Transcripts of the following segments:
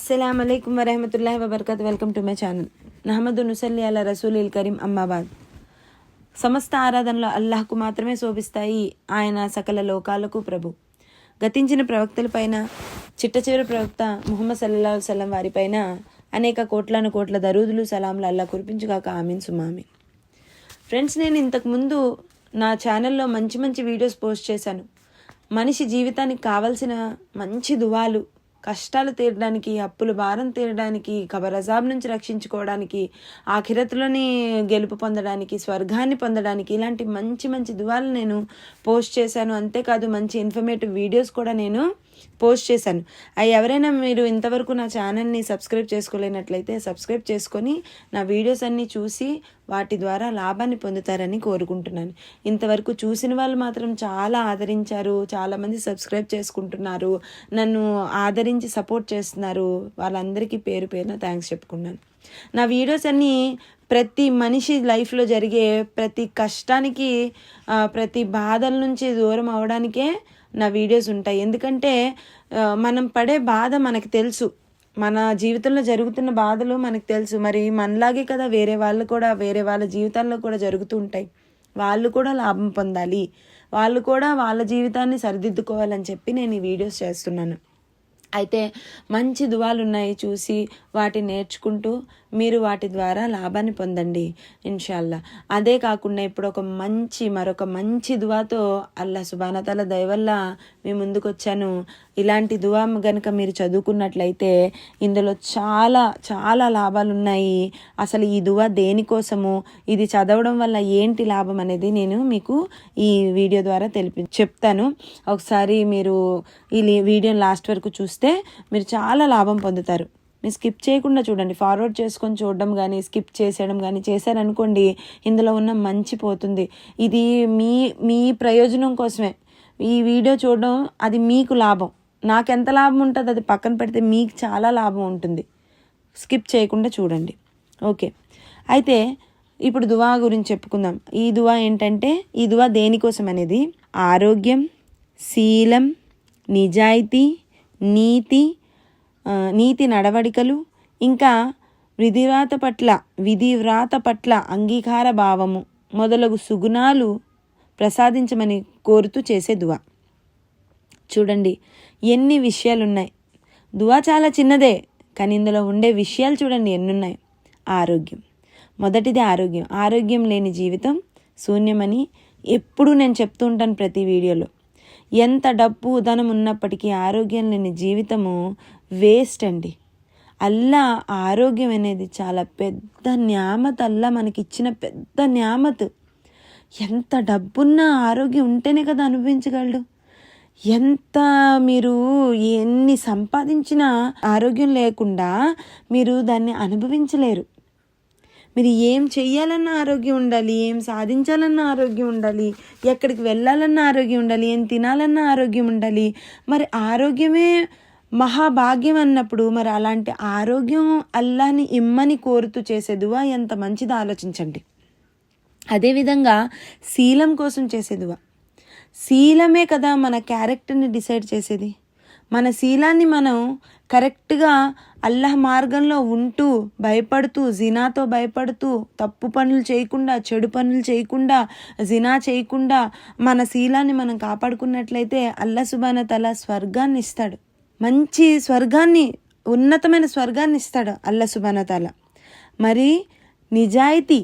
అస్సలం అయికం వరహమతుల్లా వబర్కత్ వెల్కమ్ టు మై ఛానల్ నహమదు నుసల్లి అలా రసూల్ కరీం అమ్మాబాద్ సమస్త ఆరాధనలు అల్లాహ్కు మాత్రమే శోభిస్తాయి ఆయన సకల లోకాలకు ప్రభు గతించిన ప్రవక్తలపైన చిట్ట చివరి ప్రవక్త ముహమ్మద్ సల్లా సల్లం వారిపైన అనేక కోట్లను కోట్ల దరూదులు సలాంలు అల్లా కురిపించుగాక ఆమెన్ సుమామి ఫ్రెండ్స్ నేను ఇంతకుముందు నా ఛానల్లో మంచి మంచి వీడియోస్ పోస్ట్ చేశాను మనిషి జీవితానికి కావలసిన మంచి దువాలు కష్టాలు తీరడానికి అప్పుల భారం తీరడానికి కబరజాబ్ నుంచి రక్షించుకోవడానికి ఆఖిరతులని గెలుపు పొందడానికి స్వర్గాన్ని పొందడానికి ఇలాంటి మంచి మంచి దువాలు నేను పోస్ట్ చేశాను. అంతేకాదు మంచి ఇన్ఫర్మేటివ్ వీడియోస్ కూడా నేను పోస్ట్ చేశాను. అవి ఎవరైనా మీరు ఇంతవరకు నా ఛానల్ని సబ్స్క్రైబ్ చేసుకోలేనట్లయితే సబ్స్క్రైబ్ చేసుకొని నా వీడియోస్ అన్నీ చూసి వాటి ద్వారా లాభాన్ని పొందుతారని కోరుకుంటున్నాను. ఇంతవరకు చూసిన వాళ్ళు మాత్రం చాలా ఆదరించారు. చాలామంది సబ్స్క్రైబ్ చేసుకుంటున్నారు. నన్ను ఆదరించి సపోర్ట్ చేస్తున్నారు. వాళ్ళందరికీ పేరు పేరున థ్యాంక్స్ చెప్పుకున్నాను. నా వీడియోస్ అన్నీ ప్రతి మనిషి లైఫ్లో జరిగే ప్రతి కష్టానికి ప్రతి బాధల నుంచి దూరం అవడానికే నా వీడియోస్ ఉంటాయి. ఎందుకంటే మనం పడే బాధ మనకు తెలుసు. మన జీవితంలో జరుగుతున్న బాధలు మనకు తెలుసు. మరి మనలాగే కదా వేరే వాళ్ళు కూడా వేరే వాళ్ళ జీవితాల్లో కూడా జరుగుతూ ఉంటాయి. వాళ్ళు కూడా లాభం పొందాలి. వాళ్ళు కూడా వాళ్ళ జీవితాన్ని సరిదిద్దుకోవాలని చెప్పి నేను ఈ వీడియోస్ చేస్తున్నాను. అయితే మంచి దువాలు ఉన్నాయి చూసి వాటి నేర్చుకుంటూ మీరు వాటి ద్వారా లాభాన్ని పొందండి ఇన్షాల్లా. అదే కాకుండా ఇప్పుడు ఒక మంచి మరొక మంచి దువాతో అల్లా సుబానతల దయవల్ల మీ ముందుకు వచ్చాను ఇలాంటి దువా గనుక మీరు చదువుకున్నట్లయితే ఇందులో చాలా చాలా లాభాలు ఉన్నాయి. అసలు ఈ దువా దేనికోసము? ఇది చదవడం వల్ల ఏంటి లాభం అనేది నేను మీకు ఈ వీడియో ద్వారా తెలిపి చెప్తాను. ఒకసారి మీరు ఈ వీడియోని లాస్ట్ వరకు చూస్తే మీరు చాలా లాభం పొందుతారు. మీరు స్కిప్ చేయకుండా చూడండి. ఫార్వర్డ్ చేసుకొని చూడడం కానీ స్కిప్ చేసేయడం కానీ చేశారనుకోండి ఇందులో ఉన్న మంచి పోతుంది. ఇది మీ మీ ప్రయోజనం కోసమే. ఈ వీడియో చూడడం అది మీకు లాభం. నాకెంత లాభం ఉంటుంది అది పక్కన పెడితే మీకు చాలా లాభం ఉంటుంది. స్కిప్ చేయకుండా చూడండి. ఓకే. అయితే ఇప్పుడు దువా గురించి చెప్పుకుందాం. ఈ దువా ఏంటంటే ఈ దువా దేనికోసం అనేది? ఆరోగ్యం శీలం నిజాయితీ నీతి నీతి నడవడికలు ఇంకా విధివ్రాత పట్ల విధివ్రాత పట్ల అంగీకార భావము మొదలగు సుగుణాలు ప్రసాదించమని కోరుతూ చేసే దువా. చూడండి. ఎన్ని విషయాలు ఉన్నాయి దువా చాలా చిన్నదే కానీ ఇందులో ఉండే విషయాలు చూడండి ఎన్నున్నాయి. ఆరోగ్యం. మొదటిది ఆరోగ్యం. ఆరోగ్యం లేని జీవితం శూన్యమని ఎప్పుడూ నేను చెప్తూ ఉంటాను ప్రతి వీడియోలో. ఎంత డబ్బు ధనం ఉన్నప్పటికీ ఆరోగ్యం లేని జీవితము వేస్ట్ అండి. అల్లా ఆరోగ్యం అనేది చాలా పెద్ద న్యామత్. అల్లా మనకి ఇచ్చిన పెద్ద న్యామత్. ఎంత డబ్బున్న ఆరోగ్యం ఉంటేనే కదా అనిపించగలడు ఎంత మీరు ఎన్ని సంపాదించినా ఆరోగ్యం లేకుండా మీరు దాన్ని అనుభవించలేరు. మీరు ఏం చెయ్యాలన్న ఆరోగ్యం ఉండాలి ఏం సాధించాలన్న ఆరోగ్యం ఉండాలి ఎక్కడికి వెళ్ళాలన్న ఆరోగ్యం ఉండాలి ఏం తినాలన్న ఆరోగ్యం ఉండాలి. మరి ఆరోగ్యమే మహాభాగ్యం అన్నప్పుడు మరి అలాంటి ఆరోగ్యం అల్లాని ఇమ్మని కోరుతూ చేసేదువా ఎంత మంచిది ఆలోచించండి. అదేవిధంగా శీలం కోసం చేసేదువా శీలమే కదా మన క్యారెక్టర్ని డిసైడ్ చేసేది. మన శీలాన్ని మనం కరెక్ట్గా అల్లాహ్ మార్గంలో ఉంటూ భయపడుతూ జినాతో భయపడుతూ తప్పు పనులు చేయకుండా చెడు పనులు చేయకుండా జినా చేయకుండా మన శీలాన్ని మనం కాపాడుకున్నట్లయితే అల్లా సుబాన తల స్వర్గాన్ని ఇస్తాడు. మంచి స్వర్గాన్ని ఉన్నతమైన స్వర్గాన్ని ఇస్తాడు అల్లా సుబాన తల మరి నిజాయితీ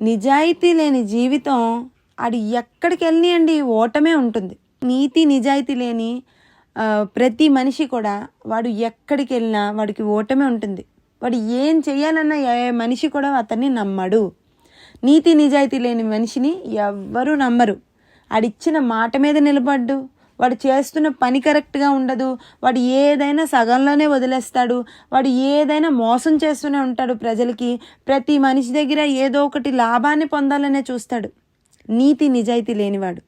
నిజాయితీ లేని జీవితం అది ఎక్కడికి వెళ్ళియండి ఓటమే ఉంటుంది. నీతి నిజాయితీ లేని ప్రతి మనిషి కూడా వాడు ఎక్కడికి వెళ్ళినా వాడికి ఓటమే ఉంటుంది. వాడు ఏం చేయాలన్నా ఏ మనిషి కూడా అతన్ని నమ్మడు. నీతి నిజాయితీ లేని మనిషిని ఎవ్వరూ నమ్మరు. ఆడిచ్చిన మాట మీద నిలబడ్డు. వాడు చేస్తున్న పని కరెక్ట్గా ఉండదు. వాడు ఏదైనా సగంలోనే వదిలేస్తాడు. వాడు ఏదైనా మోసం చేస్తూనే ఉంటాడు ప్రజలకి. ప్రతి మనిషి దగ్గర ఏదో ఒకటి లాభాన్ని పొందాలనే చూస్తాడు. నీతి నిజాయితీ లేనివాడు.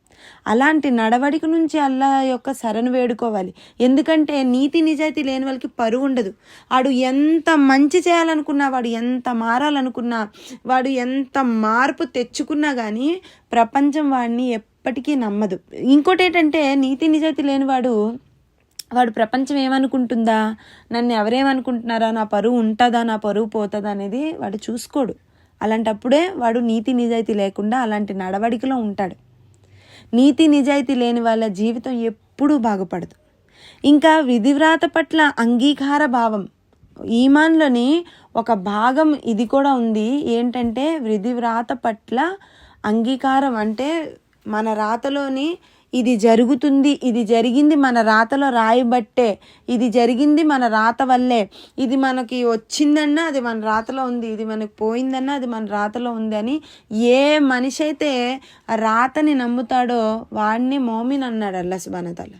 అలాంటి నడవడిక నుంచి అల్లా యొక్క శరణు వేడుకోవాలి. ఎందుకంటే నీతి నిజాయితీ లేని వాళ్ళకి పరువు ఉండదు. వాడు ఎంత మంచి చేయాలనుకున్నా వాడు ఎంత మారాలనుకున్నా వాడు ఎంత మార్పు తెచ్చుకున్నా కానీ ప్రపంచం వాడిని ఎప్పటికీ నమ్మదు. ఇంకోటి ఏంటంటే నీతి నిజాయితీ లేనివాడు వాడు ప్రపంచం ఏమనుకుంటుందా? నన్ను ఎవరేమనుకుంటున్నారా? నా పరువు ఉంటుందా? నా పరువు పోతుందా? అనేది వాడు చూసుకోడు. అలాంటప్పుడే వాడు నీతి నిజాయితీ లేకుండా అలాంటి నడవడికలో ఉంటాడు. నీతి నిజాయితీ లేని వాళ్ళ జీవితం ఎప్పుడూ బాగుపడదు. ఇంకా విధివ్రాత పట్ల అంగీకార భావం ఈమాన్లోని ఒక భాగం ఇది కూడా ఉంది. ఏంటంటే విధివ్రాత పట్ల అంగీకారం అంటే మన రాతలోని ఇది జరుగుతుంది ఇది జరిగింది మన రాతలో రాయబట్టే ఇది జరిగింది మన రాత వల్లే. ఇది మనకి వచ్చిందన్నా అది మన రాతలో ఉంది ఇది మనకి పోయిందన్నా అది మన రాతలో ఉంది అని ఏ మనిషి అయితే ఆ రాతని నమ్ముతాడో వాడిని మోమిన్ అన్నాడు అల్లా సుబానతల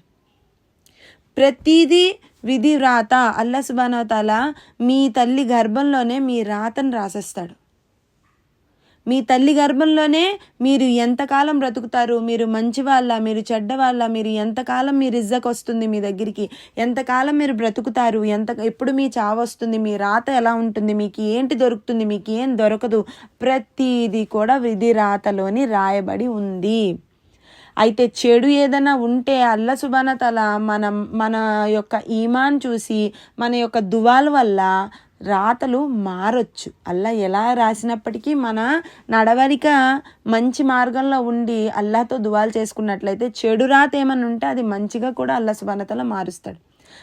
ప్రతిదీ విధి వ్రాత అల్లా సుబానవతాల మీ తల్లి గర్భంలోనే మీ రాతను రాసేస్తాడు. మీ తల్లి గర్భంలోనే మీరు ఎంతకాలం బ్రతుకుతారు? మీరు మంచి వాళ్ళ మీరు చెడ్డ వాళ్ళ మీరు ఎంతకాలం మీ రిజ్జకు వస్తుంది మీ దగ్గరికి? ఎంతకాలం మీరు బ్రతుకుతారు? ఎంత ఎప్పుడు మీ చావు వస్తుంది? మీ రాత ఎలా ఉంటుంది? మీకు ఏంటి దొరుకుతుంది? మీకు ఏం దొరకదు? ప్రతిదీ కూడా విధి రాతలోని రాయబడి ఉంది. అయితే చెడు ఏదైనా ఉంటే అల్ల సుబానతల మనం మన యొక్క ఈమాన్ చూసి మన యొక్క దువాల వల్ల రాతలు మారొచ్చు. అల్లా ఎలా రాసినప్పటికీ మన నడవడిక మంచి మార్గంలో ఉండి అల్లాతో దువాలు చేసుకున్నట్లయితే చెడు రాత ఏమన్నా ఉంటే అది మంచిగా కూడా అల్లా సుబానతల మారుస్తాడు.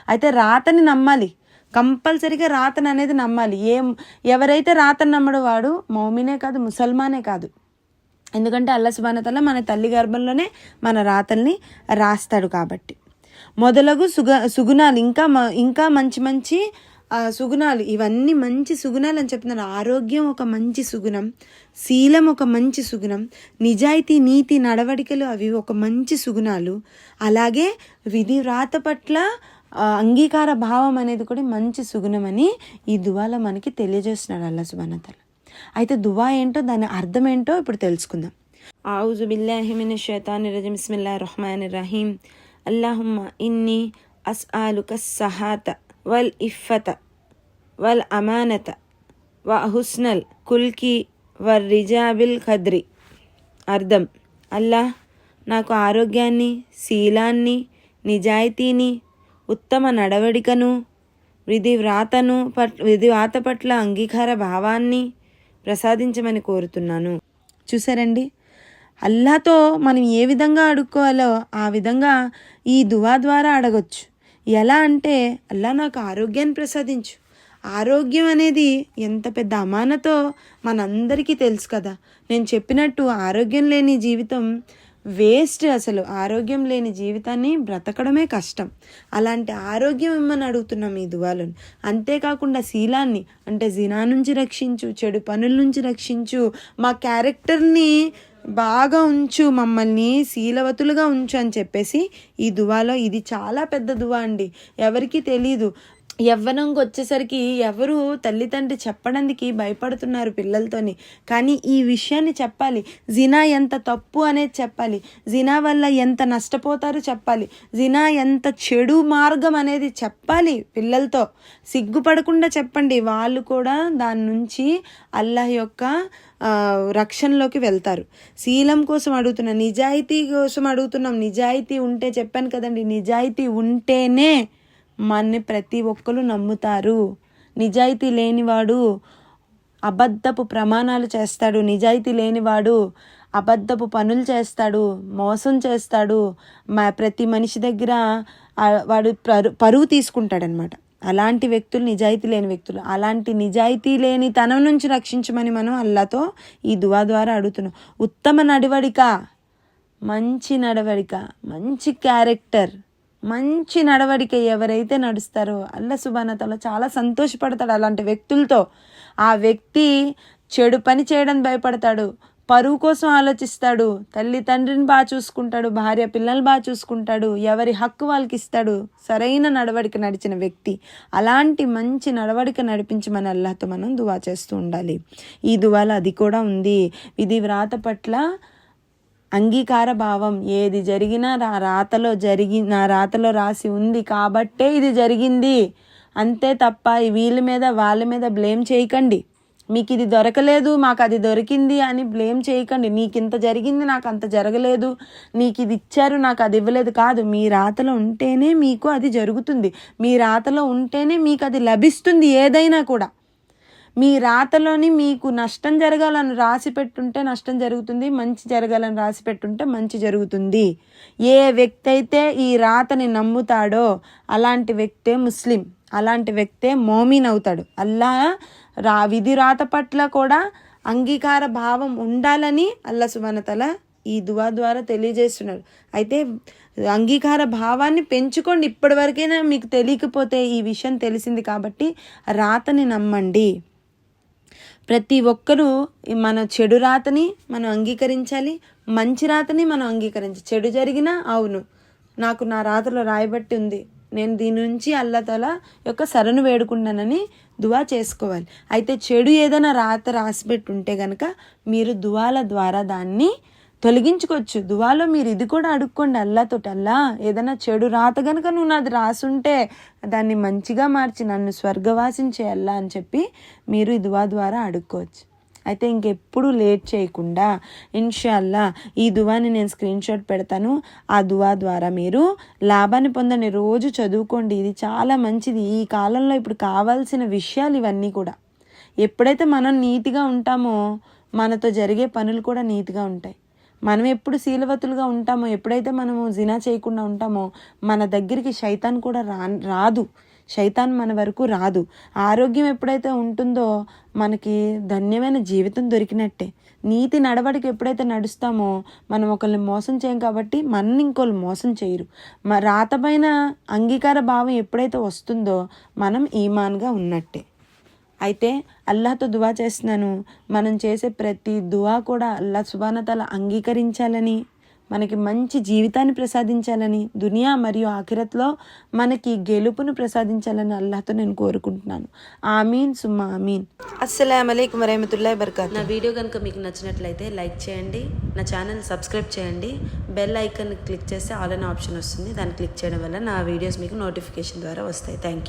అయితే రాతని నమ్మాలి. కంపల్సరీగా రాతను అనేది నమ్మాలి. ఏం ఎవరైతే రాతను నమ్మడు వాడు మౌమినే కాదు ముసల్మానే కాదు. ఎందుకంటే అల్లా సుబానతల మన తల్లి గర్భంలోనే మన రాతల్ని రాస్తాడు కాబట్టి. మొదలగు సుగ సుగుణాలు ఇంకా ఇంకా మంచి మంచి సుగుణాలు ఇవన్నీ మంచి సుగుణాలు అని చెప్తున్నారు. ఆరోగ్యం ఒక మంచి సుగుణం శీలం ఒక మంచి సుగుణం నిజాయితీ నీతి నడవడికలు అవి ఒక మంచి సుగుణాలు. అలాగే విధి వ్రాత పట్ల అంగీకార భావం అనేది కూడా మంచి సుగుణమని ఈ దువాలో మనకి తెలియజేస్తున్నాడు అల్లా సుబానతల అయితే దువా ఏంటో దాని అర్థం ఏంటో ఇప్పుడు తెలుసుకుందాం. ఆవుజు బిల్లాహిమిన్ షైతాని రజim బిస్మిల్లా రహమాన్ రహీం అల్లాహుమ్మ ఇన్ని అస్ఆలుక సహాత వల్ ఇఫ్ఫత. వల్ అమానత వ హుస్నల్ కుల్కి వర్ రిజాబిల్ ఖద్రి. అర్థం. అల్లాహ్ నాకు ఆరోగ్యాన్ని శీలాన్ని నిజాయితీని ఉత్తమ నడవడికను విధి వ్రాతను పట్ విధి వ్రాత పట్ల అంగీకార భావాన్ని ప్రసాదించమని కోరుతున్నాను. చూసారండి అల్లాతో మనం ఏ విధంగా అడుక్కోవాలో ఆ విధంగా ఈ దువా ద్వారా అడగొచ్చు. ఎలా అంటే అల్లా నాకు ఆరోగ్యాన్ని ప్రసాదించు. ఆరోగ్యం అనేది ఎంత పెద్ద అమానతో మనందరికీ తెలుసు కదా. నేను చెప్పినట్టు ఆరోగ్యం లేని జీవితం వేస్ట్ అసలు. ఆరోగ్యం లేని జీవితాన్ని బ్రతకడమే కష్టం. అలాంటి ఆరోగ్యం ఇమ్మని అడుగుతున్నాం ఈ దువాలను? అంతేకాకుండా శీలాన్ని అంటే జినా నుంచి రక్షించు చెడు పనుల నుంచి రక్షించు మా క్యారెక్టర్ని బాగా ఉంచు మమ్మల్ని శీలవతులుగా ఉంచు అని చెప్పేసి ఈ దువాలో ఇది చాలా పెద్ద దువా అండి. ఎవరికీ తెలీదు. యవ్వనంకి వచ్చేసరికి ఎవరు తల్లిదండ్రి చెప్పడానికి భయపడుతున్నారు పిల్లలతోని. కానీ ఈ విషయాన్ని చెప్పాలి. జినా ఎంత తప్పు అనేది చెప్పాలి. జినా వల్ల ఎంత నష్టపోతారో చెప్పాలి. జినా ఎంత చెడు మార్గం అనేది చెప్పాలి పిల్లలతో. సిగ్గుపడకుండా చెప్పండి. వాళ్ళు కూడా దాని నుంచి అల్లాహ్ యొక్క రక్షణలోకి వెళ్తారు. శీలం కోసం అడుగుతున్నాం నిజాయితీ కోసం అడుగుతున్నాం. నిజాయితీ ఉంటే చెప్పాను కదండి. నిజాయితీ ఉంటేనే మన్ని ప్రతి ఒక్కరు నమ్ముతారు. నిజాయితీ లేనివాడు అబద్ధపు ప్రమాణాలు చేస్తాడు. నిజాయితీ లేనివాడు అబద్ధపు పనులు చేస్తాడు. మోసం చేస్తాడు. ప్రతి మనిషి దగ్గర వాడు పరు పరువు తీసుకుంటాడనమాట అలాంటి వ్యక్తులు నిజాయితీ లేని వ్యక్తులు. అలాంటి నిజాయితీ లేని తనం నుంచి రక్షించమని మనం అల్లాతో ఈ దువా ద్వారా అడుగుతున్నాం. ఉత్తమ నడవడిక మంచి నడవడిక మంచి క్యారెక్టర్ మంచి నడవడిక ఎవరైతే నడుస్తారో అల్ల సుబానతలో చాలా సంతోషపడతాడు అలాంటి వ్యక్తులతో. ఆ వ్యక్తి చెడు పని చేయడం భయపడతాడు పరువు కోసం ఆలోచిస్తాడు తల్లి తండ్రిని బాగా చూసుకుంటాడు భార్య పిల్లలు బాగా చూసుకుంటాడు ఎవరి హక్కు వాళ్ళకి ఇస్తాడు సరైన నడవడిక నడిచిన వ్యక్తి. అలాంటి మంచి నడవడిక నడిపించమని అల్లాతో మనం దువా చేస్తూ ఉండాలి. ఈ దువాలో అది కూడా ఉంది. ఇది వ్రాత పట్ల అంగీకార భావం ఏది జరిగినా నా రాతలో జరిగి నా రాతలో రాసి ఉంది కాబట్టే ఇది జరిగింది. అంతే తప్ప వీళ్ళ మీద వాళ్ళ మీద బ్లేమ్ చేయకండి. మీకు ఇది దొరకలేదు మాకు అది దొరికింది అని బ్లేమ్ చేయకండి. నీకు ఇంత జరిగింది నాకు అంత జరగలేదు. నీకు ఇది ఇచ్చారు నాకు అది ఇవ్వలేదు కాదు. మీ రాతలో ఉంటేనే మీకు అది జరుగుతుంది. మీ రాతలో ఉంటేనే మీకు అది లభిస్తుంది ఏదైనా కూడా. మీ రాతలోని మీకు నష్టం జరగాలని రాసి పెట్టుంటే నష్టం జరుగుతుంది మంచి జరగాలని రాసి పెట్టుంటే మంచి జరుగుతుంది. ఏ వ్యక్తి అయితే ఈ రాతని నమ్ముతాడో అలాంటి వ్యక్తే ముస్లిం అలాంటి వ్యక్తే మోమీన్ అవుతాడు. అల్లా రా విధి రాత పట్ల కూడా అంగీకార భావం ఉండాలని అల్లా సుమనతల ఈ దువా ద్వారా తెలియజేస్తున్నాడు అయితే అంగీకార భావాన్ని పెంచుకోండి. ఇప్పటివరకైనా మీకు తెలియకపోతే ఈ విషయం తెలిసింది కాబట్టి రాతని నమ్మండి. ప్రతి ఒక్కరూ మన చెడు రాతని మనం అంగీకరించాలి మంచి రాతని మనం అంగీకరించాలి చెడు జరిగినా అవును నాకు నా రాతలో రాయబట్టి ఉంది నేను దీని నుంచి అల్లతల యొక్క శరణు వేడుకున్నానని దువా చేసుకోవాలి. అయితే చెడు ఏదైనా రాత రాసిపెట్టి ఉంటే కనుక మీరు దువాల ద్వారా దాన్ని తొలగించుకోవచ్చు. దువాలో మీరు ఇది కూడా అడుక్కోండి అల్లాతోటి అల్లా ఏదైనా చెడు రాత గనక నువ్వు నాది రాసుంటే దాన్ని మంచిగా మార్చి నన్ను స్వర్గవాసం చేయాలా అని చెప్పి మీరు ఈ దువా ద్వారా అడుక్కోవచ్చు. అయితే ఇంకెప్పుడు లేట్ చేయకుండా ఇన్షాల్లా ఈ దువాని నేను స్క్రీన్ షాట్ పెడతాను. ఆ దువా ద్వారా మీరు లాభాన్ని పొందని రోజు చదువుకోండి. ఇది చాలా మంచిది. ఈ కాలంలో ఇప్పుడు కావాల్సిన విషయాలు ఇవన్నీ కూడా. ఎప్పుడైతే మనం నీతిగా ఉంటామో మనతో జరిగే పనులు కూడా నీతిగా ఉంటాయి. మనం ఎప్పుడు శీలవతులుగా ఉంటామో ఎప్పుడైతే మనము జినా చేయకుండా ఉంటామో మన దగ్గరికి శైతాన్ కూడా రా రాదు. శైతాన్ మన వరకు రాదు. ఆరోగ్యం ఎప్పుడైతే ఉంటుందో మనకి ధన్యమైన జీవితం దొరికినట్టే. నీతి నడవడికి ఎప్పుడైతే నడుస్తామో మనం ఒకరిని మోసం చేయం కాబట్టి మనని ఇంకోళ్ళు మోసం చేయరు. మ రాతపైన అంగీకార భావం ఎప్పుడైతే వస్తుందో మనం ఈమాన్గా ఉన్నట్టే. అయితే అల్లాహతో దువా చేస్తున్నాను. మనం చేసే ప్రతి దువా కూడా అల్లా సుబానతల అంగీకరించాలని మనకి మంచి జీవితాన్ని ప్రసాదించాలని దునియా మరియు ఆఖిరత్లో మనకి గెలుపును ప్రసాదించాలని అల్లాహతో నేను కోరుకుంటున్నాను. ఆమీన్ సుమ్మా ఆమీన్. అస్సలం అయికం వరహమతుల్లా బర్కాత్ నా వీడియో కనుక మీకు నచ్చినట్లయితే లైక్ చేయండి నా ఛానల్ సబ్స్క్రైబ్ చేయండి బెల్ ఐకాన్ క్లిక్ చేస్తే ఆల్ అనే ఆప్షన్ వస్తుంది. దాన్ని క్లిక్ చేయడం వల్ల నా వీడియోస్ మీకు నోటిఫికేషన్ ద్వారా వస్తాయి. Thank you